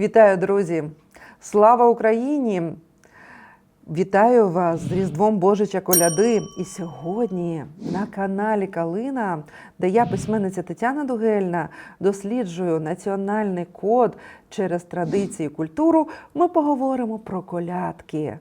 Вітаю, друзі! Слава Україні! Вітаю вас з Різдвом Божича Коляди. І сьогодні на каналі Калина, де я, письменниця Тетяна Дугельна, досліджую національний код через традиції і культуру, ми поговоримо про колядки.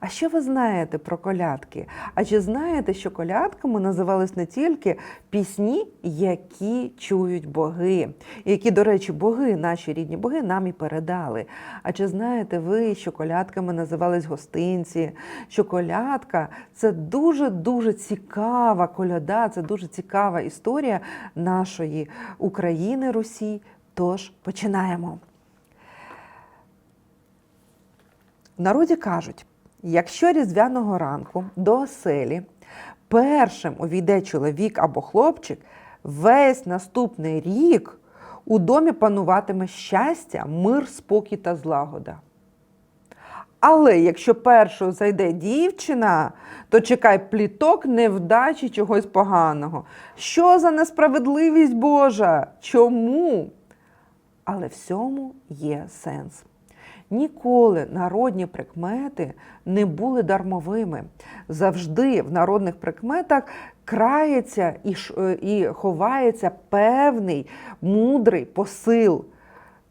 А що ви знаєте про колядки? А чи знаєте, що колядками називались не тільки пісні, які чують боги, які, до речі, боги, наші рідні боги, нам і передали. А чи знаєте ви, що колядками називались гостинці? Що колядка це дуже-дуже цікава коляда, це дуже цікава історія нашої України, Русі. Тож починаємо. В народі кажуть, якщо різдвяного ранку до оселі першим увійде чоловік або хлопчик, весь наступний рік у домі пануватиме щастя, мир, спокій та злагода. Але якщо першою зайде дівчина, то чекай пліток, невдачі чогось поганого. Що за несправедливість Божа? Чому? Але всьому є сенс. Ніколи народні прикмети не були дармовими. Завжди в народних прикметах крається і, ш- і ховається певний мудрий посил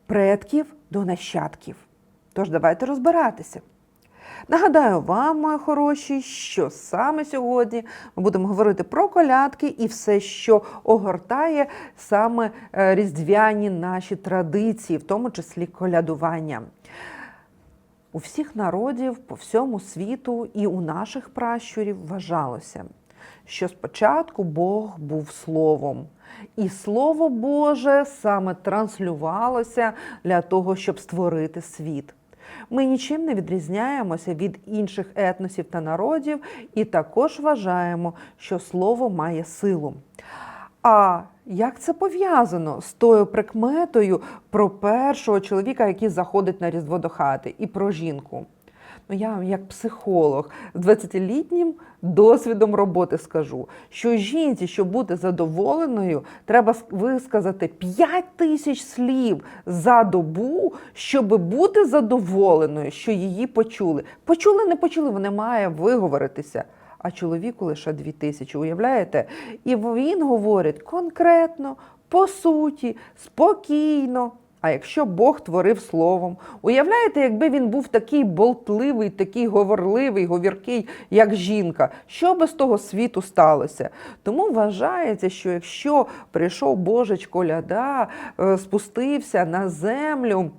предків до нащадків. Тож давайте розбиратися. Нагадаю вам, мої хороші, що саме сьогодні ми будемо говорити про колядки і все, що огортає саме е, різдвяні наші традиції, в тому числі колядування. У всіх народів по всьому світу і у наших пращурів вважалося, що спочатку Бог був словом, і Слово Боже саме транслювалося для того, щоб створити світ. Ми нічим не відрізняємося від інших етносів та народів, і також вважаємо, що слово має силу. А як це пов'язано з тою прикметою про першого чоловіка, який заходить на різдво до хати, і про жінку? Ну, я як психолог з 20-літнім досвідом роботи скажу, що жінці, щоб бути задоволеною, треба висказати 5 тисяч слів за добу, щоб бути задоволеною, що її почули. Почули, не почули, вона має виговоритися. А чоловіку лише дві тисячі, уявляєте? І він говорить конкретно, по суті, спокійно. А якщо Бог творив словом, уявляєте, якби він був такий болтливий, такий говорливий, говіркий, як жінка, що би з того світу сталося? Тому вважається, що якщо прийшов Божич коляда, е, спустився на землю.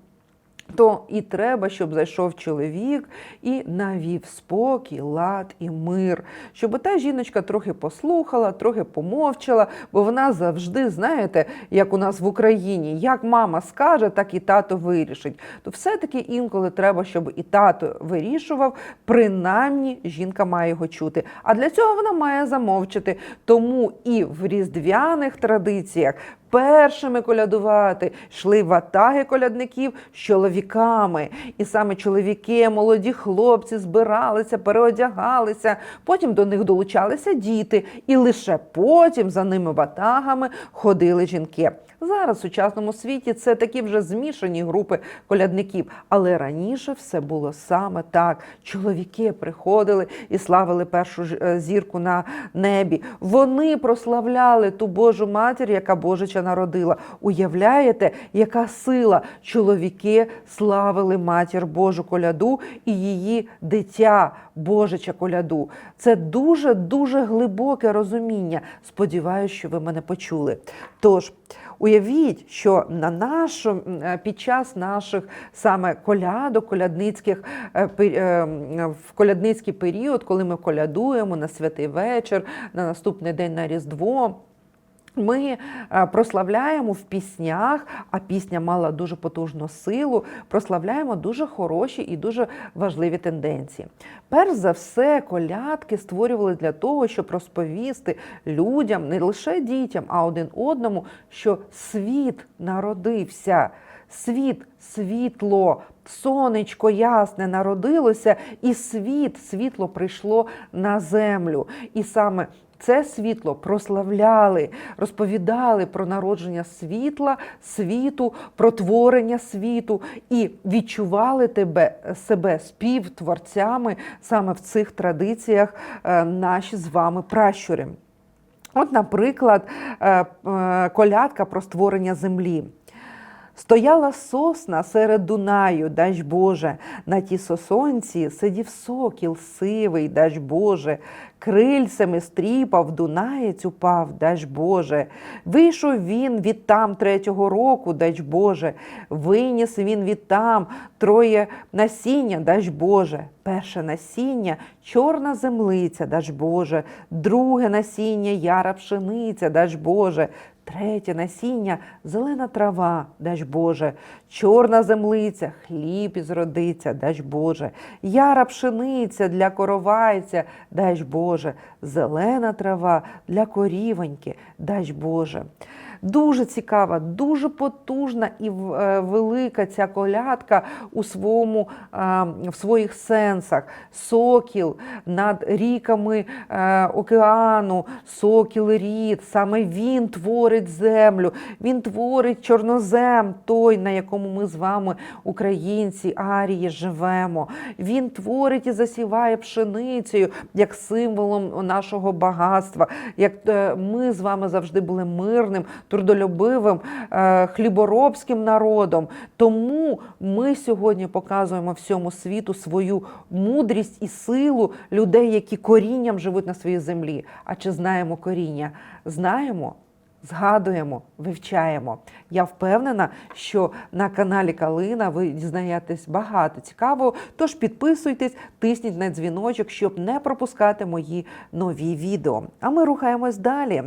То і треба, щоб зайшов чоловік і навів спокій, лад і мир, щоб та жіночка трохи послухала, трохи помовчала, бо вона завжди, знаєте, як у нас в Україні, як мама скаже, так і тато вирішить. То все-таки інколи треба, щоб і тато вирішував, принаймні жінка має його чути. А для цього вона має замовчати. Тому і в різдвяних традиціях першими колядувати йшли ватаги колядників з чоловіками. І саме чоловіки, молоді хлопці збиралися, переодягалися. Потім до них долучалися діти, і лише потім за ними ватагами ходили жінки. Зараз в сучасному світі це такі вже змішані групи колядників. Але раніше все було саме так. Чоловіки приходили і славили першу е, зірку на небі. Вони прославляли ту Божу матір, яка Божича народила. Уявляєте, яка сила? Чоловіки славили матір Божу коляду і її дитя Божича коляду. Це дуже дуже глибоке розуміння. Сподіваюсь, що ви мене почули. Тож. Уявіть, що на нашу, е, під час наших саме колядок, колядницьких е, е, в колядницький період, коли ми колядуємо на святий вечір, на наступний день на Різдво. Ми е, прославляємо в піснях, а пісня мала дуже потужну силу. Прославляємо дуже хороші і дуже важливі тенденції. Перш за все, колядки створювали для того, щоб розповісти людям, не лише дітям, а один одному, що світ народився. Світ, світло, сонечко ясне народилося, і світ, світло прийшло на землю. І саме це світло прославляли, розповідали про народження світла, світу, про творення світу і відчували тебе себе співтворцями саме в цих традиціях е, наші з вами пращури. От, наприклад, е, е, колядка про створення землі. Стояла сосна серед Дунаю, дасть Боже, на тій сосонці сидів сокіл сивий, дасть Боже, крильцями стріпав, Дунаєць упав, дасть Боже. Вийшов він від там третього року, дасть Боже, виніс він від там троє насіння, дасть Боже. Перше насіння чорна землиця, дасть Боже, друге насіння яра пшениця, дасть Боже. Третє насіння зелена трава, дасть Боже, чорна землиця, хліб ізродиться, дасть Боже, яра пшениця для коровайця, дасть Боже, зелена трава для корівоньки, дасть Боже. Дуже цікава, дуже потужна і е, велика ця колядка у своєму, в своїх сенсах. Сокіл над ріками е, океану, сокіл рід, саме він творить землю, він творить чорнозем, той, на якому ми з вами, українці, арії, живемо. Він творить і засіває пшеницею як символом нашого багатства. Як е, ми з вами завжди були мирним, трудолюбивим, е, хліборобським народом. Тому ми сьогодні показуємо всьому світу свою мудрість і силу людей, які корінням живуть на своїй землі. А чи знаємо коріння? Знаємо. Згадуємо, вивчаємо. Я впевнена, що на каналі Калина ви дізнаєтесь багато цікавого. Тож підписуйтесь, тисніть на дзвіночок, щоб не пропускати мої нові відео. А ми рухаємось далі.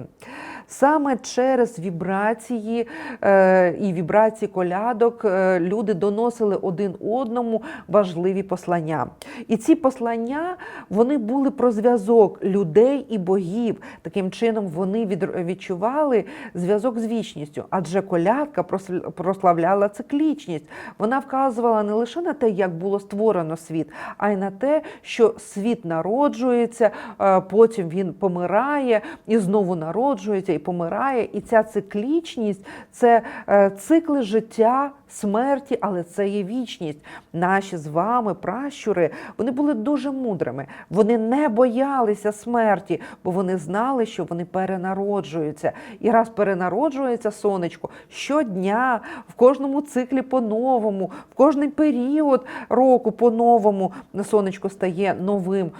Саме через вібрації е, і вібрації колядок е, люди доносили один одному важливі послання. І ці послання вони були про зв'язок людей і богів. Таким чином вони від, відчували зв'язок з вічністю, адже колядка просл- прославляла циклічність. Вона вказувала не лише на те, як було створено світ, а й на те, що світ народжується, е, потім він помирає і знову народжується помирає. І ця циклічність це е, цикли життя, смерті, але це є вічність. Наші з вами пращури вони були дуже мудрими. Вони не боялися смерті, бо вони знали, що вони перенароджуються. І раз перенароджується сонечко щодня, в кожному циклі по-новому, в кожний період року по-новому сонечко стає новим.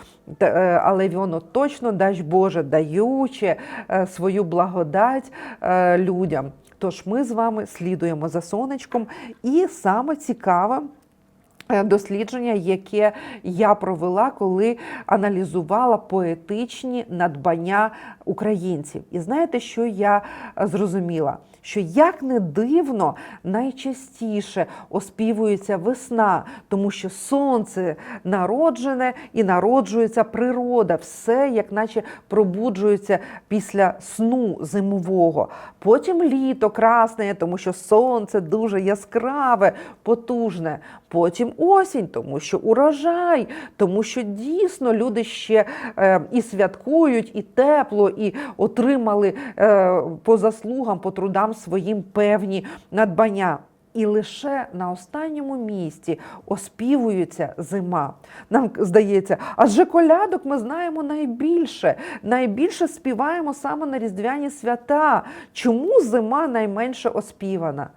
Е, Але воно точно, дасть Боже, даюче е, свою благодать е, людям. Тож ми з вами слідуємо за сонечком, і саме цікаве. Е, Дослідження, яке я провела, коли аналізувала поетичні надбання українців. І знаєте, що я е, зрозуміла? Що як не дивно, найчастіше оспівується весна, тому що сонце народжене і народжується природа, все як наче пробуджується після сну зимового. Потім літо красне, тому що сонце дуже яскраве, потужне. Потім осінь, тому що урожай, тому що дійсно люди ще е, і святкують, і тепло, і отримали е, по заслугам, по трудам своїм певні надбання. І лише на останньому місці оспівується зима. Нам здається, адже колядок ми знаємо найбільше. Найбільше співаємо саме на різдвяні свята. Чому зима найменше оспівана?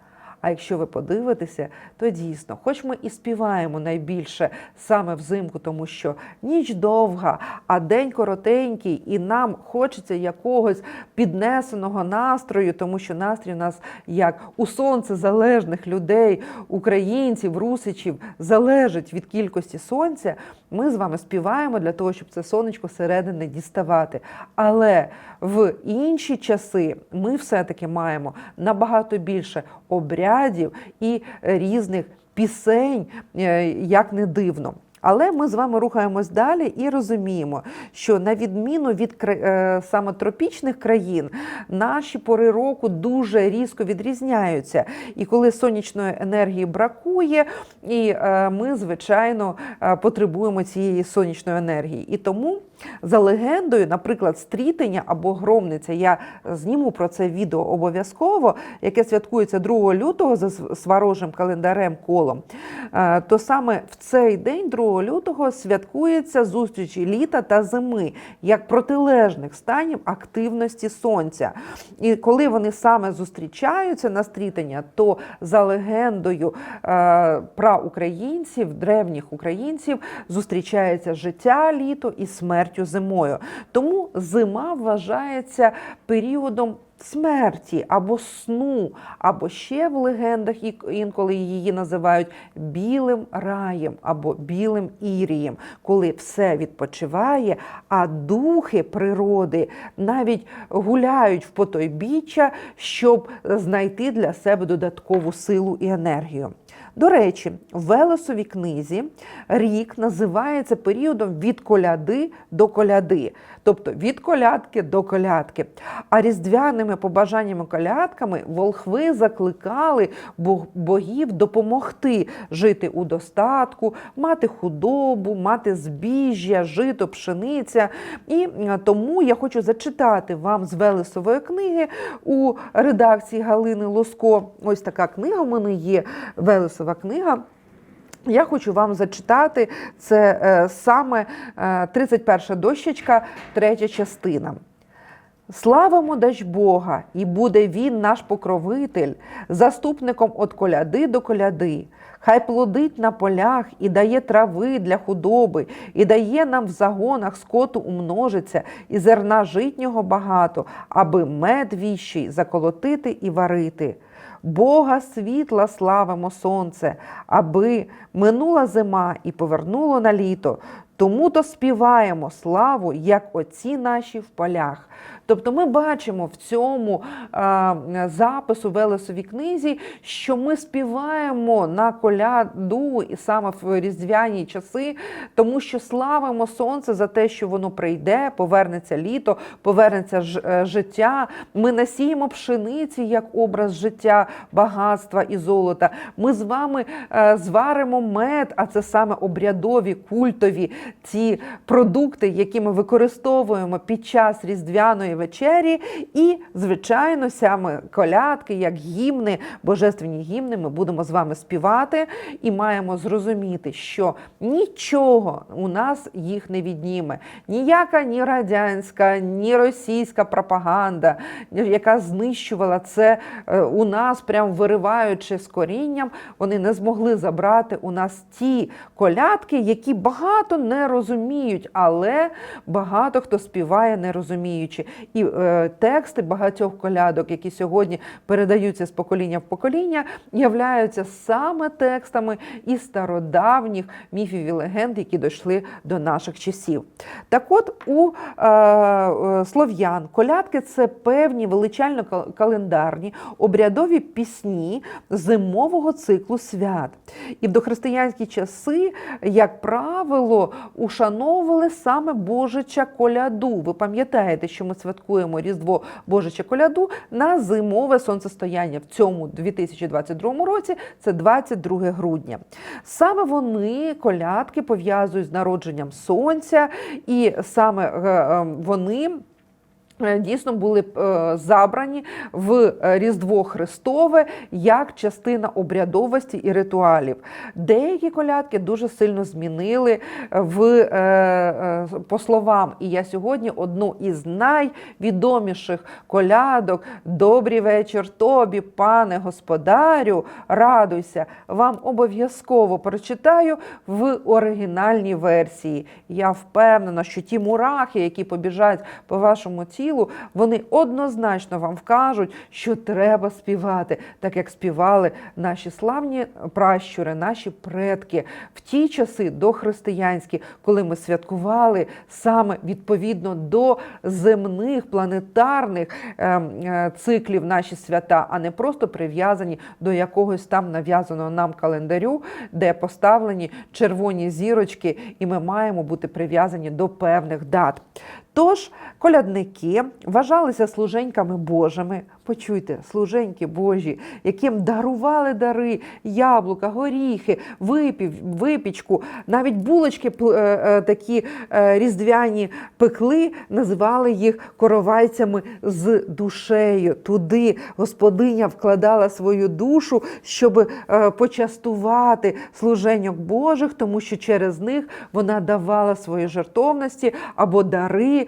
А якщо ви подивитеся, то дійсно, хоч ми і співаємо найбільше саме взимку, тому що ніч довга, а день коротенький, і нам хочеться якогось піднесеного настрою, тому що настрій у нас як у сонцезалежних людей, українців, русичів, залежить від кількості сонця. Ми з вами співаємо для того, щоб це сонечко середини діставати. Але в інші часи ми все-таки маємо набагато більше обрядів і різних пісень, е, як не дивно. Але ми з вами рухаємось далі і розуміємо, що на відміну від е, саме тропічних країн, наші пори року дуже різко відрізняються. І коли сонячної енергії бракує, і е, ми, звичайно, е, потребуємо цієї сонячної енергії. І тому За легендою, наприклад, стрітення або громниця, я зніму про це відео обов'язково, яке святкується 2 лютого за св- сварожим календарем колом, е, то саме в цей день, 2 лютого, святкується зустріч літа та зими як протилежних станів активності сонця. І коли вони саме зустрічаються на стрітання, то за легендою е, праукраїнців, древніх українців, зустрічається життя літо і смертю зимою. Тому зима вважається періодом. Смерті або сну, або ще в легендах інколи її називають білим раєм або білим ірієм, коли все відпочиває, а духи природи навіть гуляють в потойбіччя, щоб знайти для себе додаткову силу і енергію. До речі, в Велесовій книзі рік називається періодом від коляди до коляди, тобто від колядки до колядки. А різдвяними побажаннями колядками волхви закликали богів допомогти жити у достатку, мати худобу, мати збіжжя, жито, пшениця. І е, тому я хочу зачитати вам з Велесової книги у редакції Галини Лоско. Ось така книга в мене є Велесова книга. Я хочу вам зачитати це е, саме е, 31 дощечка, третя частина. Славимо дач Бога, і буде Він наш покровитель, заступником від коляди до коляди. Хай плодить на полях і дає трави для худоби, і дає нам в загонах скоту умножиться, і зерна житнього багато, аби мед віщий заколотити і варити. Бога світла славимо сонце, аби минула зима і повернуло на літо. Тому то співаємо славу, як отці наші в полях. Тобто ми бачимо в цьому а, запису Велесовій книзі, що ми співаємо на коляду і саме в різдвяні часи, тому що славимо сонце за те, що воно прийде, повернеться літо, повернеться ж- е, життя. Ми насіємо пшениці як образ життя, багатства і золота. Ми з вами е, зваримо мед, а це саме обрядові, культові ці продукти, які ми використовуємо під час різдвяної вечері. І, звичайно, саме колядки, як гімни, божественні гімни, ми будемо з вами співати і маємо зрозуміти, що нічого у нас їх не відніме. Ніяка ні радянська, ні російська пропаганда, яка знищувала це е, у нас, прям вириваючи з корінням, вони не змогли забрати у нас ті колядки, які багато не розуміють, але багато хто співає не розуміючи. І е, тексти багатьох колядок, які сьогодні передаються з покоління в покоління, являються саме текстами із стародавніх міфів і легенд, які дійшли до наших часів. Так от у е, е, слов'ян колядки це певні величально календарні обрядові пісні зимового циклу свят. І в дохристиянські часи, як правило, ушановували саме Божича коляду. Ви пам'ятаєте, що ми святкуємо Різдво Божиче коляду на зимове сонцестояння в цьому 2022 році. Це 22 грудня. Саме вони колядки пов'язують з народженням сонця, і саме е, е, вони. Е, Дійсно були е, забрані в Різдво Христове як частина обрядовості і ритуалів. Деякі колядки дуже сильно змінили в е, по словам. І я сьогодні одну із найвідоміших колядок Добрий вечір тобі, пане господарю, радуйся. Вам обов'язково прочитаю в оригінальній версії. Я впевнена, що ті мурахи, які побіжать по вашому тілу, вони однозначно вам вкажуть, що треба співати, так як співали наші славні пращури, наші предки в ті часи дохристиянські, коли ми святкували саме відповідно до земних планетарних ем, е, циклів наші свята, а не просто прив'язані до якогось там нав'язаного нам календарю, де поставлені червоні зірочки, і ми маємо бути прив'язані до певних дат. Тож колядники вважалися служеньками Божими. Почуйте, служеньки Божі, яким дарували дари, яблука, горіхи, випів, випічку, навіть булочки е, е, такі е, різдвяні пекли, називали їх коровайцями з душею. Туди господиня вкладала свою душу, щоб почастувати служеньок Божих, тому що через них вона давала свої жертовності або дари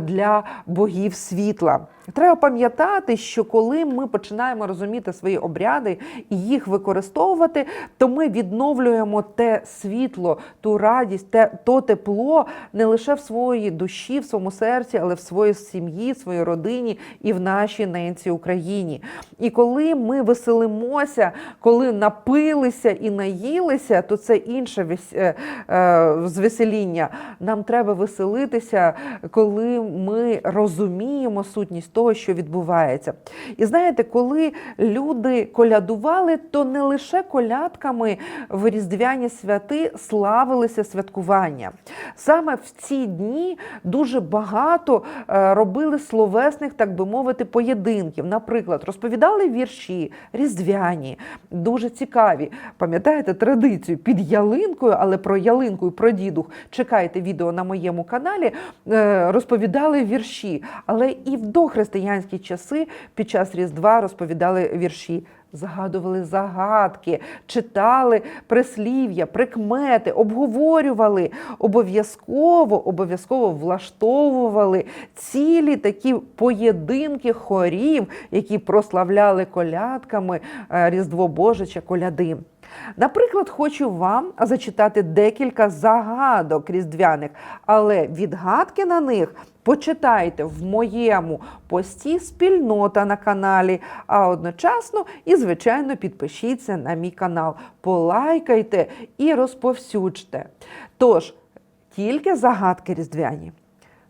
для богів світла. Треба пам'ятати, що коли ми починаємо розуміти свої обряди і їх використовувати, то ми відновлюємо те світло, ту радість, те то тепло не лише в своїй душі, в своєму серці, але в своїй сім'ї, своїй родині і в нашій ненці Україні. І коли ми веселимося, коли напилися і наїлися, то це інше е, е, звесеління. Нам треба веселитися, коли ми розуміємо сутність того, що відбувається. І знаєте, коли люди колядували, то не лише колядками в різдвяні святи славилися святкування. Саме в ці дні дуже багато е, робили словесних, так би мовити, поєдинків. Наприклад, розповідали вірші різдвяні, дуже цікаві. Пам'ятаєте традицію під ялинкою, але про ялинку і про дідух. Чекайте відео на моєму каналі. е, Розповідали вірші, але і в дохристиянські часи під час Різдва розповідали вірші. Згадували загадки, читали прислів'я, прикмети, обговорювали, обов'язково, обов'язково влаштовували цілі такі поєдинки хорів, які прославляли колядками е, Різдво Боже чи коляди. Наприклад, хочу вам зачитати декілька загадок різдвяних, але відгадки на них почитайте в моєму пості спільнота на каналі, а одночасно і, звичайно, підпишіться на мій канал, полайкайте і розповсюджте. Тож, тільки загадки різдвяні.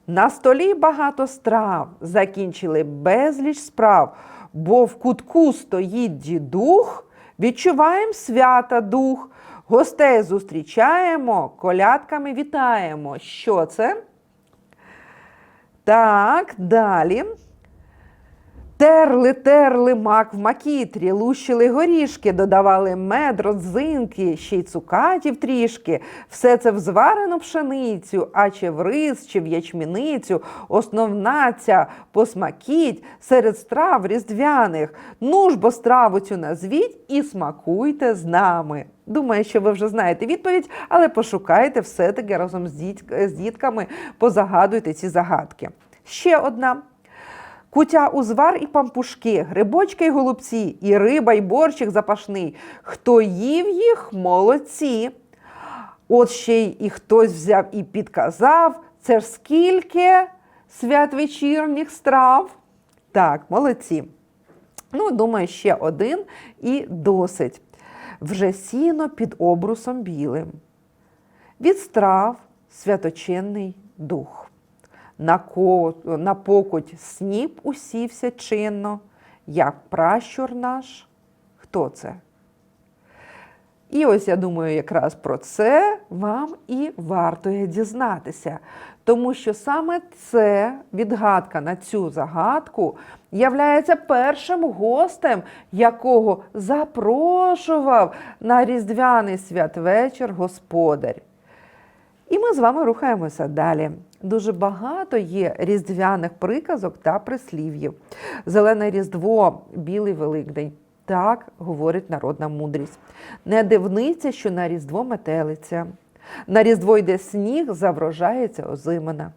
На столі багато страв, закінчили безліч справ, бо в кутку стоїть дідух, відчуваємо свята дух, гостей зустрічаємо, колядками вітаємо. Що це? Так, далі. Терли, терли мак в макітрі, лущили горішки, додавали мед, родзинки, ще й цукатів трішки. Все це в зварену пшеницю, а чи в рис, чи в ячміницю. Основна ця посмакіть серед страв різдвяних. Ну ж бо страву цю назвіть і смакуйте з нами. Думаю, що ви вже знаєте відповідь, але пошукайте все-таки разом з, дітками, позагадуйте ці загадки. Ще одна. Кутя узвар і пампушки, грибочки й голубці, і риба, й борщик запашний. Хто їв їх, молодці. От ще й і хтось взяв і підказав, це ж скільки святвечірніх страв. Так, молодці. Ну, думаю, ще один і досить. Вже сіно під обрусом білим. Від страв святочинний дух. На, ко... на покуть сніп усівся чинно, як пращур наш. Хто це? І ось я думаю, якраз про це вам і варто дізнатися. Тому що саме це відгадка на цю загадку являється першим гостем, якого запрошував на різдвяний святвечір господар. І ми з вами рухаємося далі. Дуже багато є різдвяних приказок та прислів'їв. Зелене різдво, білий великдень. Так говорить народна мудрість. Не дивниця, що на різдво метелиця. На різдво йде сніг, заврожається озимина.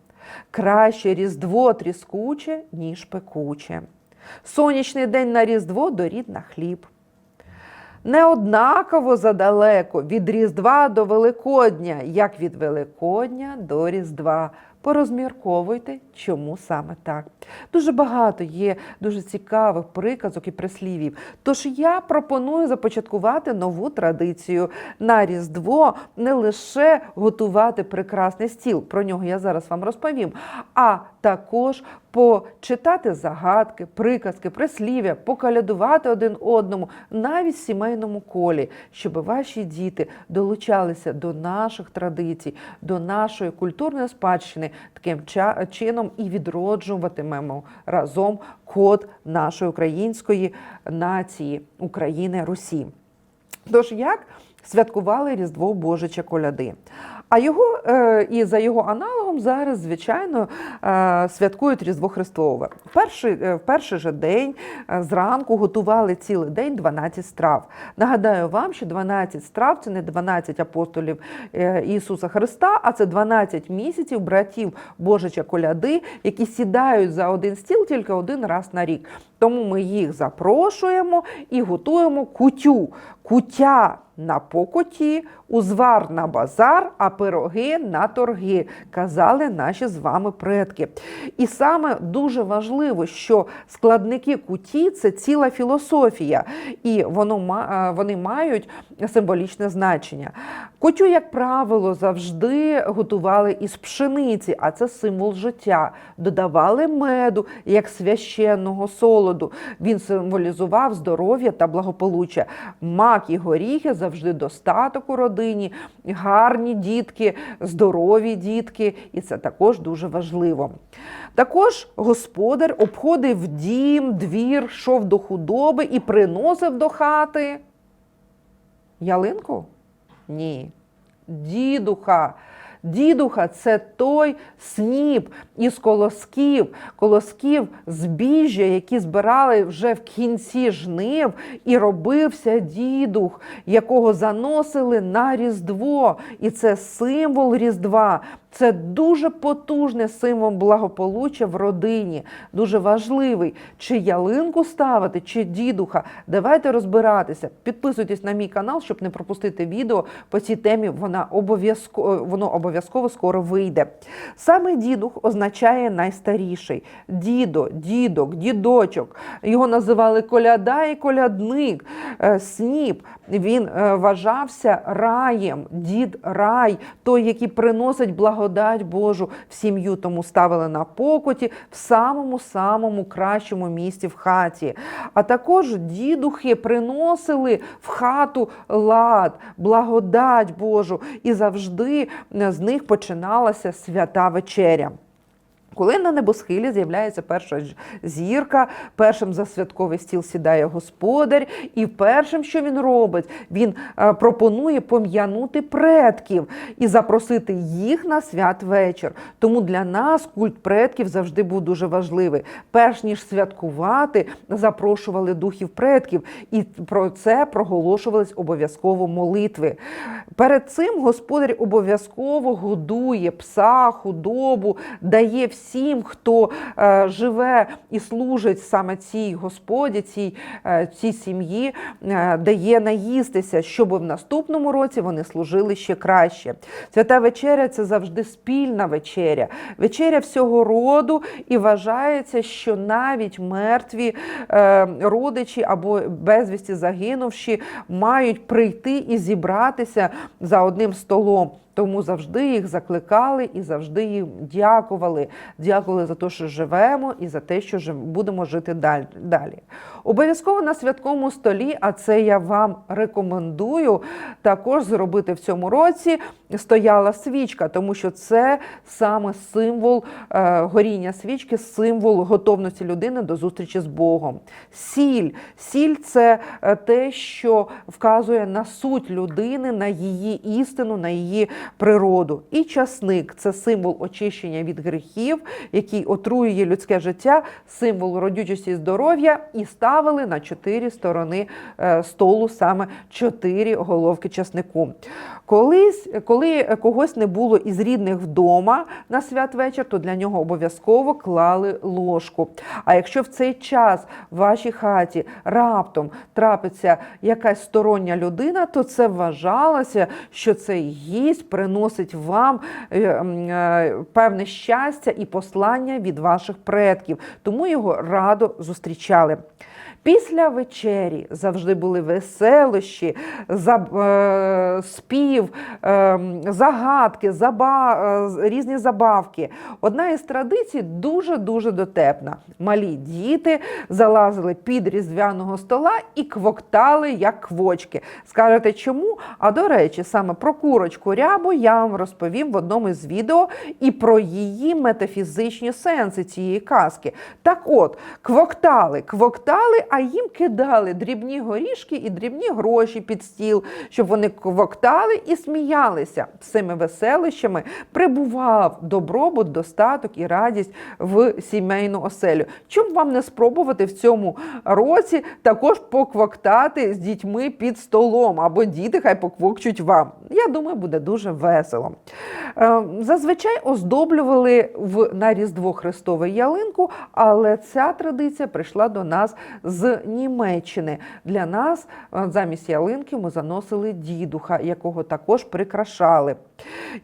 Краще різдво тріскуче, ніж пекуче. Сонячний день на різдво дорід на хліб. Не однаково задалеко від Різдва до Великодня, як від Великодня до Різдва. Порозмірковуйте, чому саме так. Дуже багато є дуже цікавих приказок і прислівів. Тож я пропоную започаткувати нову традицію на Різдво не лише готувати прекрасний стіл, про нього я зараз вам розповім, а також почитати загадки, приказки, прислів'я, покалядувати один одному, навіть в сімейному колі, щоб ваші діти долучалися до наших традицій, до нашої культурної спадщини таким чином і відроджуватимемо разом код нашої української нації України Русі. Тож як святкували Різдво Божича коляди? А його е, і за його аналогом зараз, звичайно, е, святкують Різдво Христове. Перший, е, в перший же день е, зранку готували цілий день 12 страв. Нагадаю вам, що 12 страв це не 12 апостолів Ісуса Христа, а це 12 місяців братів Божича коляди, які сідають за один стіл тільки один раз на рік. Тому ми їх запрошуємо і готуємо кутю. Кутя на покуті, узвар на базар, а пироги на торги, казали наші з вами предки. І саме дуже важливо, що складники куті це ціла філософія, і воно е, вони мають символічне значення. Кутю, як правило, завжди готували із пшениці, а це символ життя. Додавали меду як священного солоду. Він символізував здоров'я та благополуччя. Мак і горіхи завжди достаток у родині, гарні дітки, здорові дітки, і це також дуже важливо. Також господар обходив дім, двір, йшов до худоби і приносив до хати ялинку? Ні. Дідуха. Дідуха це той сніп із колосків, колосків збіжжя, які збирали вже в кінці жнив, і робився дідух, якого заносили на Різдво. І це символ Різдва. Це дуже потужний символ благополуччя в родині, дуже важливий. Чи ялинку ставити, чи дідуха. Давайте розбиратися. Підписуйтесь на мій канал, щоб не пропустити відео по цій темі. Вона обов'язково воно обов'язково скоро вийде. Саме дідух означає найстаріший. Дідо, дідок, дідочок. Його називали коляда і колядник, Е, сніп. Він е, вважався раєм, дід рай, той, який приносить благодать Божу в сім'ю, тому ставили на покоті в самому самому кращому місці в хаті. А також дідухи приносили в хату лад, благодать Божу, і завжди з них починалася свята вечеря. Коли на небосхилі з'являється перша зірка, першим за святковий стіл сідає господар, і першим, що він робить, він е, пропонує пом'янути предків і запросити їх на святвечір. Тому для нас культ предків завжди був дуже важливий. Перш ніж святкувати, запрошували духів предків, і про це проголошувались обов'язково молитви. Перед цим господар обов'язково годує пса, худобу, дає всім, хто е, живе і служить саме цій господі, цій, е, цій сім'ї, е, дає наїстися, щоб в наступному році вони служили ще краще. Свята вечеря це завжди спільна вечеря, вечеря всього роду, і вважається, що навіть мертві родичі або безвісті загинувші мають прийти і зібратися за одним столом. Тому завжди їх закликали і завжди їм дякували. Дякували за те, що живемо, і за те, що будемо жити далі. Обов'язково на святковому столі, а це я вам рекомендую також зробити в цьому році. Стояла свічка, тому що це саме символ е, горіння свічки, символ готовності людини до зустрічі з Богом. Сіль. Сіль це е, те, що вказує на суть людини, на її істину, на її природу. І часник це символ очищення від гріхів, який отруює людське життя, символ родючості і здоров'я, і ставили на чотири сторони е, столу саме чотири головки часнику. Колись, коли когось не було із рідних вдома на святвечір, то для нього обов'язково клали ложку. А якщо в цей час в вашій хаті раптом трапиться якась стороння людина, то це вважалося, що цей гість приносить вам е, е, певне щастя і послання від ваших предків. Тому його радо зустрічали. Після вечері завжди були веселощі, е, спів, е, загадки, заба, е, різні забавки. Одна із традицій дуже-дуже дотепна. Малі діти залазили під різдвяного стола і квоктали як квочки. Скажете, чому? А до речі, саме про курочку рябу я вам розповім в одному із відео і про її метафізичні сенси цієї казки. Так от, квоктали, квоктали, а їм кидали дрібні горішки і дрібні гроші під стіл, щоб вони квоктали і сміялися. З цими веселищами прибував добробут, достаток і радість в сімейну оселю. Чому вам не спробувати в цьому році також поквоктати з дітьми під столом, або діти хай поквокчуть вам? Я думаю, буде дуже весело. Е, Зазвичай оздоблювали в на Різдво Христове ялинку, але ця традиція прийшла до нас з Німеччини. Для нас е, замість ялинки ми заносили дідуха, якого також прикрашали.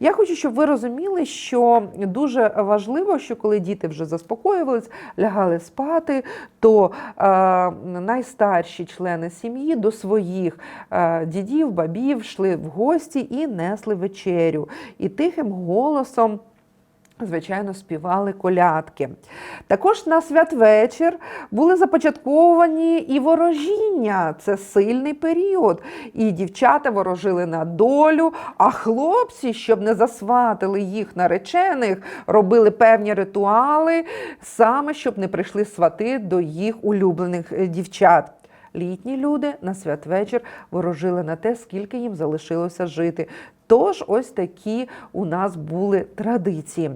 Я хочу, щоб ви розуміли, що дуже важливо, що коли діти вже заспокоювались, лягали спати, то е, найстарші члени сім'ї до своїх е, дідів, бабів йшли в гості і несли вечерю. І тихим голосом. Звичайно, співали колядки. Також на святвечір були започатковані і ворожіння. Це сильний період. І дівчата ворожили на долю, а хлопці, щоб не засватили їх наречених, робили певні ритуали, саме щоб не прийшли свати до їх улюблених е, дівчат. Літні люди на святвечір ворожили на те, скільки їм залишилося жити. Тож ось такі у нас були традиції.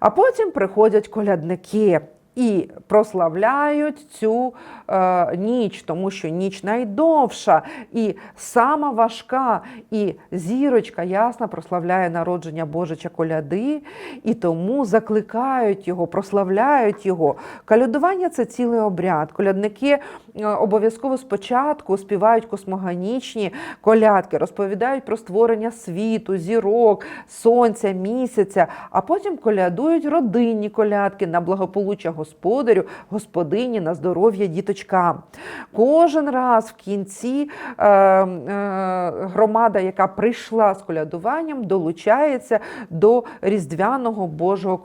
А потім приходять колядники. І прославляють цю е, ніч, тому що ніч найдовша і сама важка, і зірочка ясна прославляє народження Божича коляди, і тому закликають його, прославляють його. Колядування це цілий обряд. Колядники е, обов'язково спочатку співають космогонічні колядки, розповідають про створення світу, зірок, сонця, місяця, а потім колядують родинні колядки на благополуччя господарю, господині, на здоров'я діточкам. Кожен раз в кінці е, е, громада, яка прийшла з колядуванням, долучається до різдвяного Божого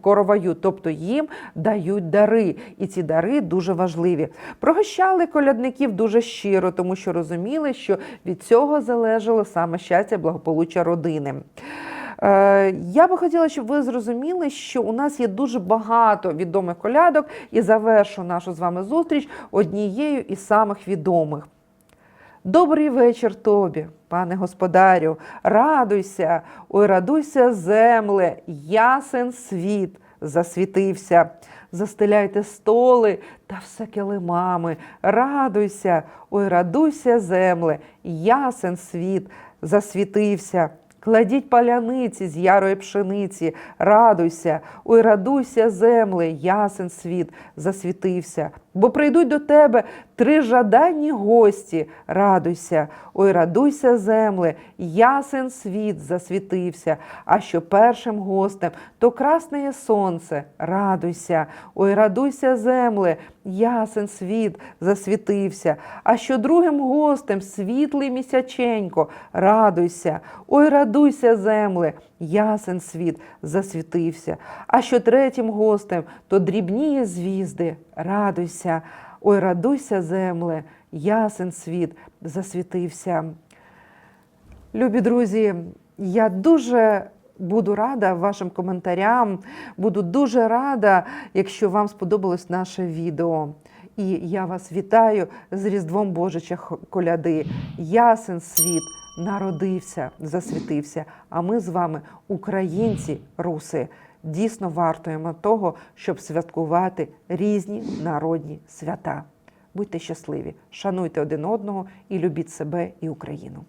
короваю, тобто їм дають дари. І ці дари дуже важливі. Пригощали колядників дуже щиро, тому що розуміли, що від цього залежало саме щастя, благополуччя родини. Е, Я би хотіла, щоб ви зрозуміли, що у нас є дуже багато відомих колядок, і завершу нашу з вами зустріч однією із самих відомих. Добрий вечір тобі, пане господарю, радуйся, ой, радуйся, земле, ясен світ засвітився. Застеляйте столи та все килимами. Радуйся, ой, радуйся, земле, ясен світ засвітився. Кладіть паляниці з ярої пшениці, радуйся, ой, радуйся, земле, ясен світ засвітився. Бо прийдуть до тебе три жаданні гості, радуйся, ой, радуйся, земле, ясен світ засвітився. А що першим гостем, то красне сонце, радуйся, ой, радуйся, земле, ясен світ засвітився. А що другим гостем світлий місяченько, радуйся, ой, радуйся, земле, ясен світ засвітився. А що третім гостем, то дрібніє звізди, радуйся, ой, радуйся, земле, ясен світ засвітився. Любі друзі, я дуже буду рада вашим коментарям. Буду дуже рада, якщо вам сподобалось наше відео. І я вас вітаю з Різдвом Божича коляди. Ясен світ народився, засвітився. А ми з вами, українці, руси, дійсно вартуємо того, щоб святкувати різні народні свята. Будьте щасливі, шануйте один одного і любіть себе і Україну.